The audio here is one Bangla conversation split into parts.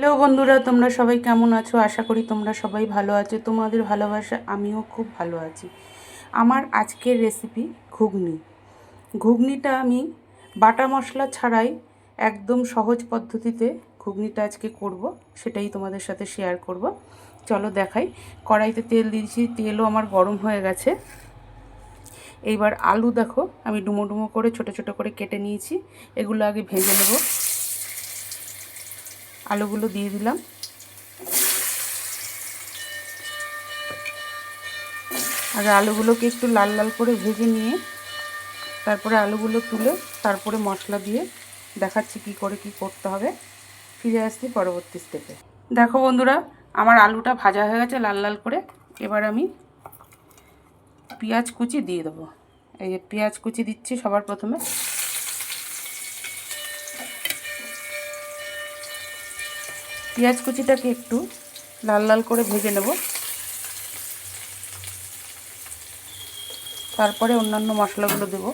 হ্যালো বন্ধুরা, তোমরা সবাই কেমন আছো? আশা করি তোমরা সবাই ভালো আছো। তোমাদের ভালোবাসা, আমিও খুব ভালো আছি। আমার আজকের রেসিপি ঘুগনি। ঘুগনিটা আমি বাটা মশলা ছাড়াই একদম সহজ পদ্ধতিতে ঘুগনিটা আজকে করব, সেটাই তোমাদের সাথে শেয়ার করব। চলো দেখাই। কড়াইতে তেল দিয়েছি, তেলও আমার গরম হয়ে গেছে। এইবার আলু দেখো, আমি ডুমো ডুমো করে ছোট ছোট করে কেটে নিয়েছি। এগুলো আগে ভেজে নেব। আলুগুলো দিয়ে দিলাম। আর আলুগুলোকে একটু লাল লাল করে ভেজে নিয়ে তারপরে আলুগুলো তুলে তারপরে মশলা দিয়ে দেখাচ্ছি কি করে কি করতে হবে। ফিরে আসছি পরবর্তী স্টেপে দেখো বন্ধুরা, আমার আলুটা ভাজা হয়ে গেছে লাল লাল করে। এবার আমি পেঁয়াজ কুচি দিয়ে দেবো। এই যে পেঁয়াজ কুচি দিচ্ছি সবার প্রথমে। পেঁয়াজ কুচিটাকে একটু লাল লাল করে ভেজে নেব। তারপরে অন্যান্য মশলাগুলো দেব।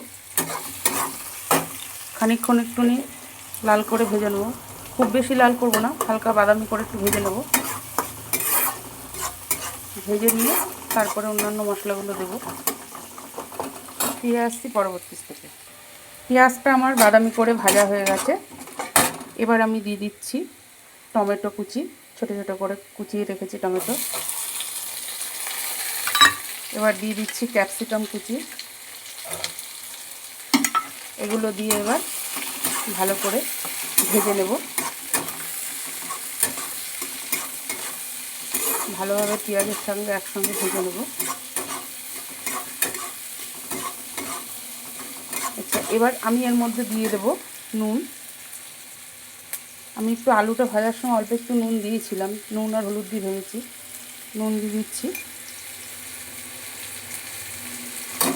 খানিকক্ষণ একটুনি লাল করে ভেজে নেব। খুব বেশি লাল করব না, হালকা বাদামি করে একটু ভেজে নেব। ভেজে নিয়ে তারপরে অন্যান্য মশলাগুলো দেব। ফিরে আসছি পরবর্তী স্টেপে পেঁয়াজটা আমার বাদামি করে ভাজা হয়ে গেছে। এবার আমি দিয়ে দিচ্ছি টমেটো কুচি, ছোট ছোট করে কুচিয়ে রেখেছি টমেটো। এবার দিয়ে দিচ্ছি ক্যাপসিকাম কুচি। এগুলো দিয়ে এবার ভালো করে ভেজে নেব। ভালোভাবে পেঁয়াজের সঙ্গে একসঙ্গে ভেজে নেব। আচ্ছা এবার আমি এর মধ্যে দিয়ে দেব নুন। আমি একটু আলুটা ভাজার সময় অল্প একটু নুন দিয়েছিলাম। নুন আর হলুদ দিয়ে ভেবেছি নুন দিয়ে দিচ্ছি।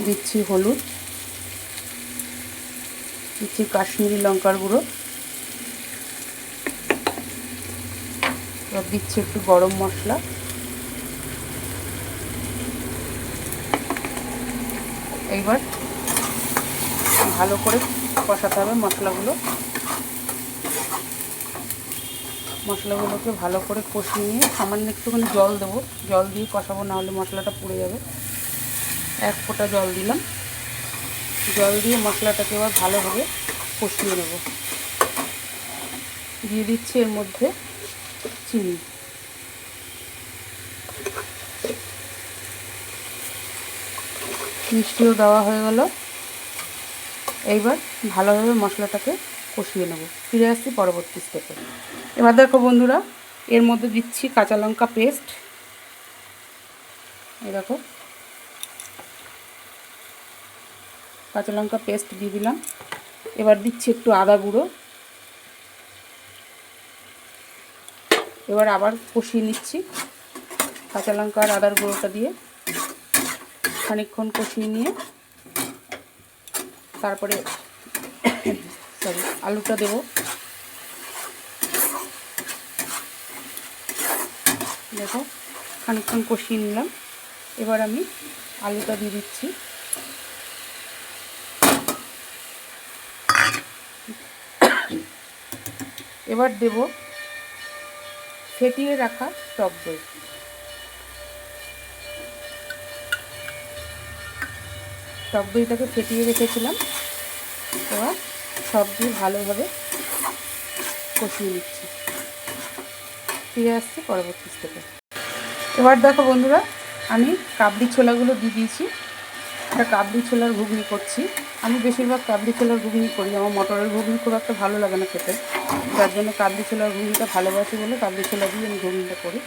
দিচ্ছি হলুদ। দিচ্ছি কাশ্মীরি লঙ্কার গুঁড়ো। দিচ্ছি একটু গরম মশলা। এইবার ভালো করে কষাতে হবে মশলাগুলো। মশলাগুলোকে ভালো করে কষিয়ে নিয়ে সামান্য একটুখানি জল দেবো। জল দিয়ে কষাবো, না হলে মশলাটা পুড়ে যাবে। এক ফোঁটা জল দিলাম। জল দিয়ে মশলাটাকে এবার ভালোভাবে কষিয়ে নেব। দিয়ে দিচ্ছি এর মধ্যে চিনি। মিষ্টিও দেওয়া হয়ে গেল। এইবার ভালোভাবে মশলাটাকে কষিয়ে নেব। ফিরে আসছি পরবর্তী স্টেপে এবার দেখো বন্ধুরা, এর মধ্যে দিচ্ছি কাঁচা লঙ্কা পেস্ট এই দেখো। কাঁচা লঙ্কা পেস্ট দিয়ে দিলাম। এবার দিচ্ছি একটু আদা গুঁড়ো। এবার আবার কষিয়ে নিচ্ছি কাঁচা লঙ্কা আর আদার গুঁড়োটা দিয়ে। খানিকক্ষণ কষিয়ে নিয়ে তারপরে সরি, আলুটা দেবো। দেখো, খানিকক্ষণ কষিয়ে নিলাম। এবার আমি আলুটা দিয়ে দিচ্ছি। এবার দেব ফেটিয়ে রাখা টক দই। টক দইটাকে ফেটিয়ে রেখেছিলাম। এবার সব দিয়ে ভালোভাবে কষিয়ে নিচ্ছি। ফিরে আসছি পরবর্তী স্টেপে এবার দেখো বন্ধুরা, আমি কাবলি ছোলাগুলো দিয়ে দিয়েছি। একটা কাবলি ছোলার ঘুগনি করছি। আমি বেশিরভাগ কাবলি ছোলার ঘুগনি করি, আমার মটরের ঘুগনি খুব একটা ভালো লাগে না খেতে। যার জন্য কাবলি ছোলার ঘুগনিটা ভালোবাসি বলে কাবলি ছোলা দিয়ে আমি ঘুগনিটা করি।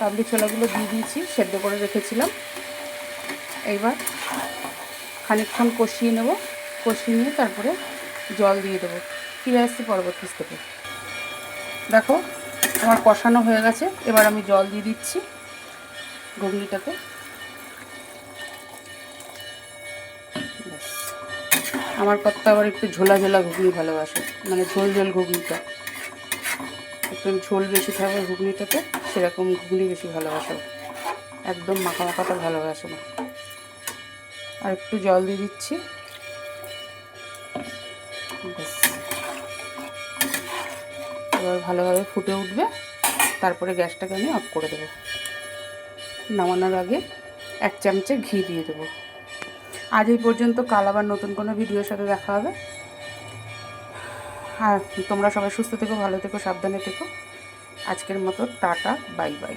কাবলি ছোলাগুলো দিয়ে দিয়েছি, সেদ্ধ করে রেখেছিলাম। এইবার খানিকক্ষণ কষিয়ে নেব। কষিয়ে নিয়ে তারপরে জল দিয়ে দেবো। ফিরে আসছি পরবর্তী স্টেপে দেখো, আমার কষানো হয়ে গেছে। এবার আমি জল দিয়ে দিচ্ছি ঘুগনিটাতে। আমার কর্তা আবার একটু ঝোলা ঝোলা ঘুগনি ভালোবাসে মানে ঝোল ঝোল ঘুগনিটা। একটু ঝোল বেশি থাকবে ঘুগনিটাতে, সেরকম ঘুগনি বেশি ভালোবাসে একদম মাখা মাখাটা ভালোবাসে না। আর একটু জল দিয়ে দিচ্ছি। ব্যাস এবার ভালোভাবে ফুটে উঠবে, তারপরে গ্যাসটাকে আমি অফ করে দেবো। নামানোর আগে এক চামচে ঘি দিয়ে দেবো। আজ এই পর্যন্ত কাল আবার নতুন কোনো ভিডিওর সাথে দেখা হবে। আর তোমরা সবাই সুস্থ থেকো, ভালো থেকো, সাবধানে থেকো। আজকের মতো টাটা, বাই বাই।